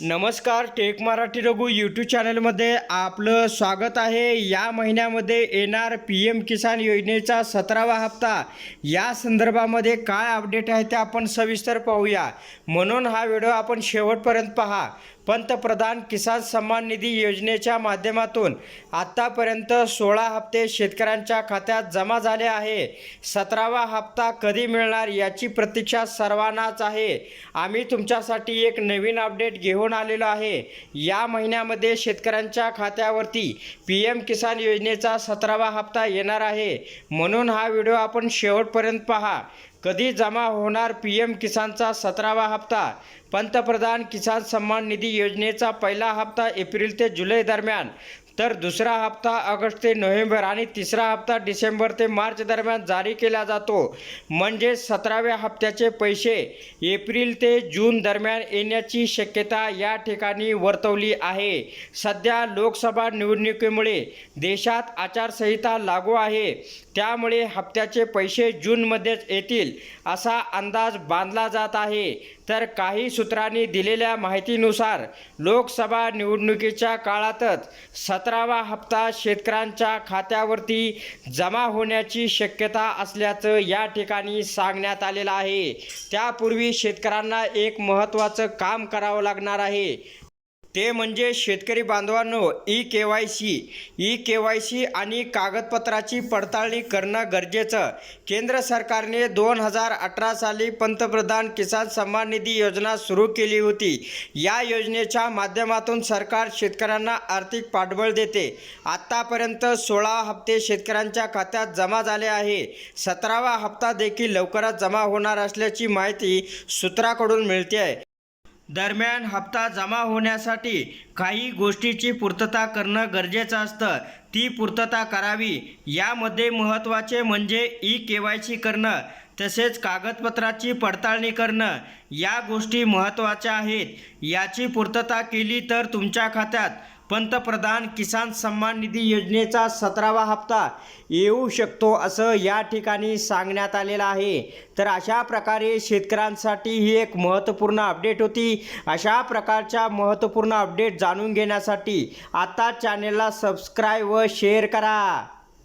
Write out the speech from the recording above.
नमस्कार take Marathi Raghu YouTube चॅनलमध्ये आपलं स्वागत आहे. या महिन्यामध्ये येणार पी एम किसान योजनेचा सतरावा हप्ता. या संदर्भामध्ये काय अपडेट आहे ते आपण सविस्तर पाहूया. म्हणून हा व्हिडिओ आपण शेवटपर्यंत पहा. पंतप्रधान किसान सन्मान निधी योजनेच्या माध्यमातून आत्तापर्यंत सोळा हप्ते शेतकऱ्यांच्या खात्यात जमा झाले आहे. सतरावा हप्ता कधी मिळणार याची प्रतीक्षा सर्वांनाच आहे. आम्ही तुमच्यासाठी एक नवीन अपडेट घेऊन आलेलो आहे. या महिन्यामध्ये शेतकऱ्यांच्या खात्यावरती पी एम किसान योजनेचा सतरावा हप्ता येणार आहे. म्हणून हा व्हिडिओ आपण शेवटपर्यंत पहा. कधी जमा होणार पी एम किसानचा सतरावा हप्ता? पंतप्रधान किसान सन्मान निधी योजनेचा पहिला हप्ता एप्रिल ते जुलै दरम्यान. तर दुसरा हप्ता ऑगस्ट ते नोव्हेंबर आणि तिसरा हप्ता डिसेंबर ते मार्च दरम्यान जारी केला जातो. म्हणजे सतराव्या हप्त्याचे पैसे एप्रिल ते जून दरम्यान येण्याची शक्यता या ठिकाणी वर्तवली आहे. सध्या लोकसभा निवडणुकीमुळे देशात आचारसंहिता लागू आहे. त्यामुळे हप्त्याचे पैसे जूनमध्येच येतील असा अंदाज बांधला जात आहे. तर काही सूत्रांनी दिलेल्या माहितीनुसार लोकसभा निवडणुकीच्या काळातच सतरावा हप्ता शेतकऱ्यांच्या खात्यावरती जमा होण्याची शक्यता असल्याचं या ठिकाणी सांगण्यात आलेलं आहे. त्यापूर्वी शेतकऱ्यांना एक महत्त्वाचं काम करावं लागणार आहे. ते म्हणजे शेतकरी बांधवांनो E K Y C E K Y C आणि कागदपत्राची पडताळणी करणं गरजेचं. केंद्र सरकारने दोन हजार अठरा साली पंतप्रधान किसान सन्मान निधी योजना सुरू केली होती. या योजनेच्या माध्यमातून सरकार शेतकऱ्यांना आर्थिक पाठबळ देते. आत्तापर्यंत सोळा हप्ते शेतकऱ्यांच्या खात्यात जमा झाले आहे. सतरावा हप्ता देखील लवकरच जमा होणार असल्याची माहिती सूत्राकडून मिळते आहे दरम्यान हप्ता जमा होण्यासाठी काही गोष्टीची पूर्तता करणं गरजेचं असतं. ती पूर्तता करावी. यामध्ये महत्त्वाचे म्हणजे ई के वाय सी करणं तसेच कागदपत्राची पडताळणी करणं या गोष्टी महत्त्वाच्या आहेत. याची पूर्तता केली तर तुमच्या खात्यात पंतप्रधान किसान सन्मान निधी योजनेचा सतरावा हप्ता येऊ शकतो असं या ठिकाणी सांगण्यात आलेलं आहे. तर अशा प्रकारे शेतकऱ्यांसाठी ही एक महत्त्वपूर्ण अपडेट होती. अशा प्रकारच्या महत्त्वपूर्ण अपडेट जाणून घेण्यासाठी आता चॅनेलला सबस्क्राईब व शेअर करा.